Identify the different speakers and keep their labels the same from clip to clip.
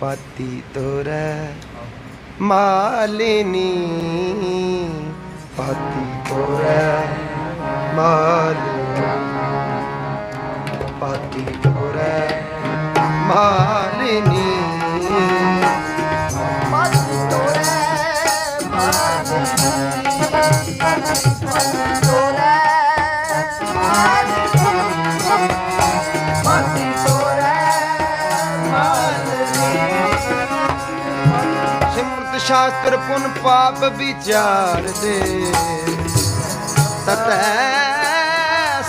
Speaker 1: ਪਾਤੀ ਤੋਰੈ ਮਾਲਿਨੀ। ਪਾਤੀ ਤੋਰੈ ਮਾਲਿਨੀ। ਪਾਤੀ ਤੋਰੈ ਮਾਲਿਨੀ। ਸਿਮਰਤ ਸ਼ਾਸਤਰ ਪੁਨ ਪਾਪ ਵਿਚਾਰ ਦੇ ਤਤੈ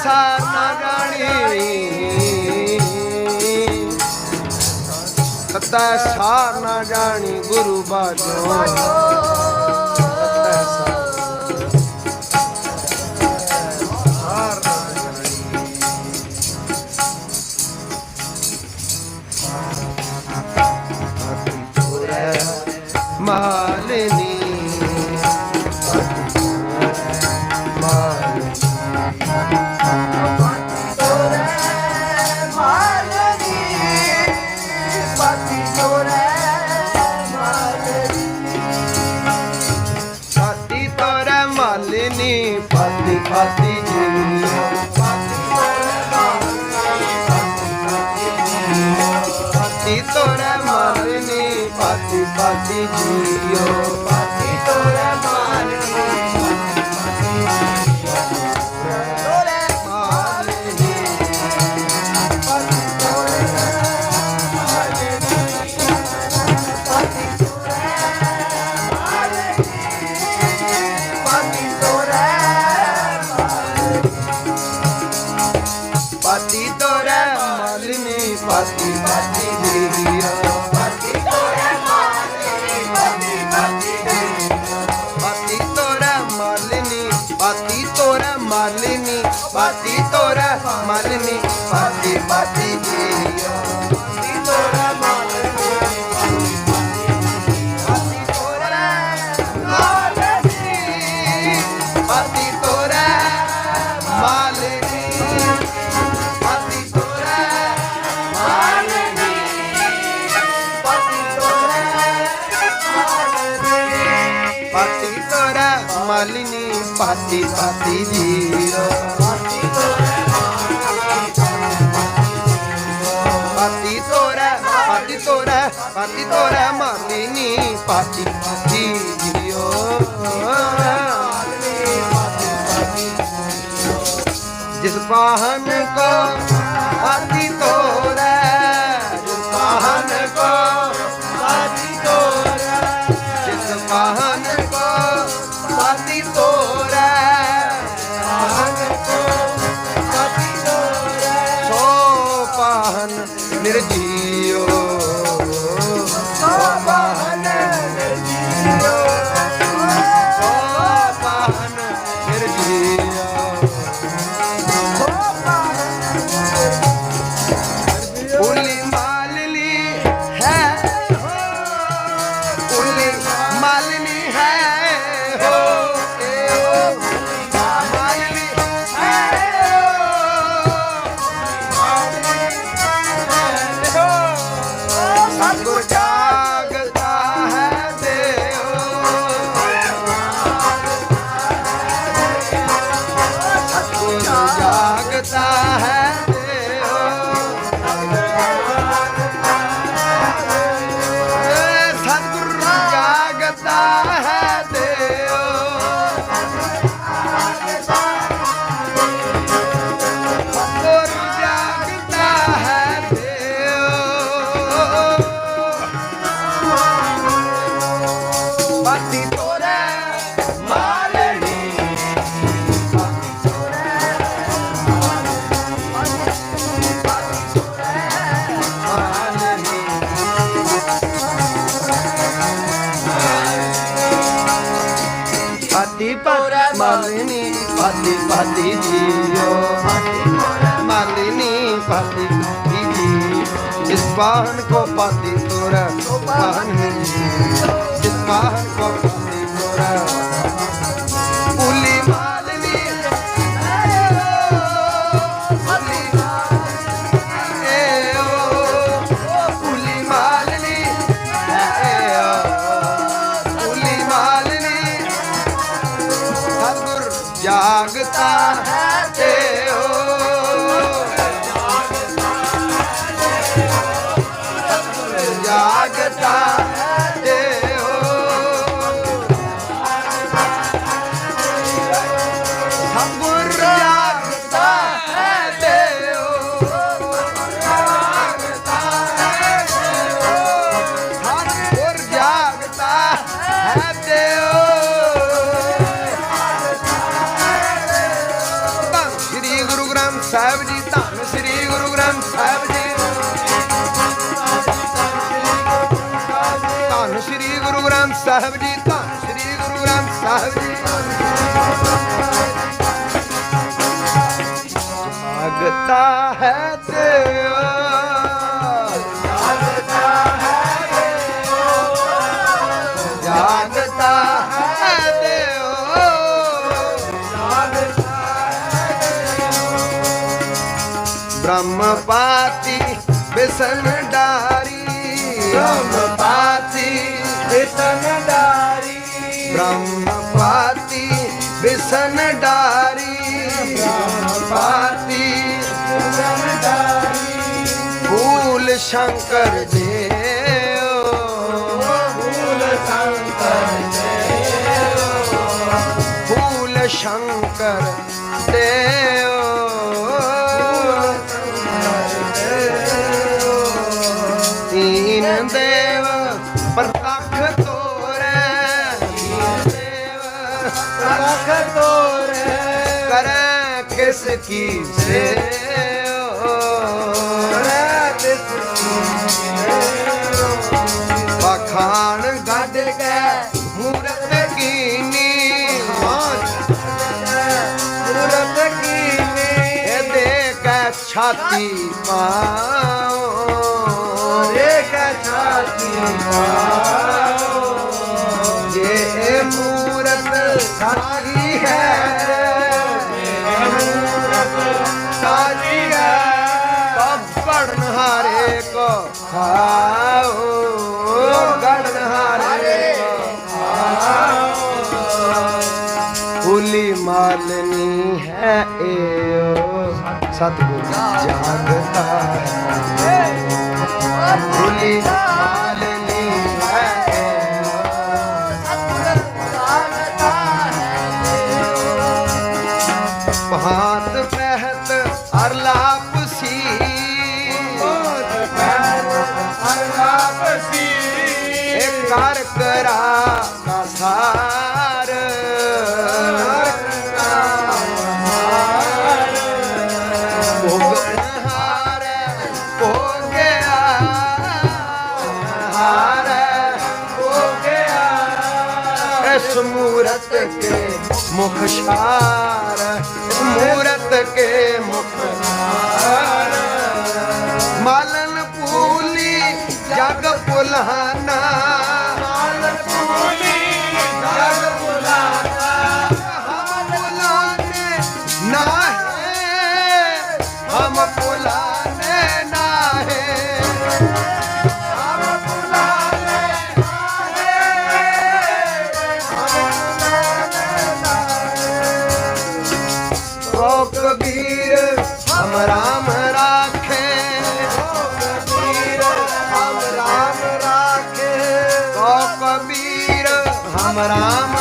Speaker 1: ਸਾਨਾ ਜਾਣੀ। ਤਤੈ ਸਾਰ ਨਾ ਜਾਣੀ ਗੁਰੂ ਬਾਜੋ। ਪਾਤੀ ਤੋਰੈ ਮਾਲਿਨੀ
Speaker 2: ਪਾਤੀ
Speaker 1: ਪਾਤੀ ਜੀਓ ਪਾਤੀ ਤੋਰੈ ਮਾਲਿਨੀ ਮਾਲਿਨੀ
Speaker 2: ਪਾਤੀ ਤੋਰੈ
Speaker 1: ਮਾਲਿਨੀ ਪਾਤੀ ਪਾਤੀ ਜੀਓ
Speaker 2: ਪਾਤੀ ਤੋਰੇ ਮਾਲਨੀ ਪਾਤੀ
Speaker 1: ਪਾਤੀ ਤੋਰੈ ਮਾਲਿਨੀ ਪਾਤੀ ਪਾਤੀ ਜੀਓ। ਜਿਸ ਪਾਹਨ ਤੋਰੇ ਪਾਤੀ ਪਾਤੀ ਜੀਓ। ਮਾਲਿਨੀ ਪਾਤੀ ਪਾਤੀ ਜੀਓ। ਜਿਸ ਪਾਹਨ ਕੋ ਪਾਤੀ ਤੋਰਾ ਪਾਹਨ ਜਿਸ ਪਾਹਨ ਕੋ ਪਾਤੀ ਤੋਰਾ। ਸਾਹਿਬ ਜੀ ਧੰਨ ਸ੍ਰੀ ਗੁਰੂ ਗ੍ਰੰਥ ਸਾਹਿਬ ਜੀ ਜਾਗਤਾ ਹੈ ਤੇਰਾ ਜਾਗਤਾ ਹੈ ਦੇਓ ਬ੍ਰਹਮ ਪਾਤੀ ਬਿਸਨ ਡਾਰੀ ਬ੍ਰਹਮ ਪਾਤੀ
Speaker 2: ਇਤਨ ਡਾਰੀ।
Speaker 1: ਬ੍ਰਹਮ ਪਾਤੀ ਬਿਸਨ ਡਾਰੀ। ਬ੍ਰਹਮ ਪਾਤੀ
Speaker 2: ਇਤਨ ਡਾਰੀ।
Speaker 1: ਫੂਲ ਸ਼ੰਕਰ
Speaker 2: ਫੂਲ ਸੰਕਰ
Speaker 1: ਕਿਸ ਕੀ ਸੇਓ ਬਖਾਨ ਗੱਡ ਕੇ ਮੂਰਤ ਕੀਨੀ
Speaker 2: ਮੂਰਤ ਕੀਨੀ
Speaker 1: ਦੇ ਕੇ ਛਾਤੀ ਪਾਓ
Speaker 2: ਰੇ
Speaker 1: ਜੇ ਇਹ ਮੂਰਤ ਸਾਚੀ ਹੈ ਸਾਚੀ ਹੈ ਤਬ ਹਾਰੇ ਕੋ ਖਾਓ ਗੜਨ ਹਾਰੇ ਕੋ ਫੁੱਲੀ ਮਾਲਨੀ ਹੈ ਏਓ ਸਤਿਗੁਰ ਜਾਗਤਾ ਹੈ ਫੁੱਲੀ ਮਾਲਨੀ ਇਸ ਮੂਰਤ ਕੇ ਮੁਖ ਛਾਰ ਇਸ ਮੂਰਤ ਕਬੀਰ ਹਮ ਰਾਮ ਰਾਖੇ ਹੋ ਕਬੀਰ ਹਮ ਰਾਮ ਰਾਖੇ ਹੋ ਕਬੀਰ ਹਮ ਰਾਮ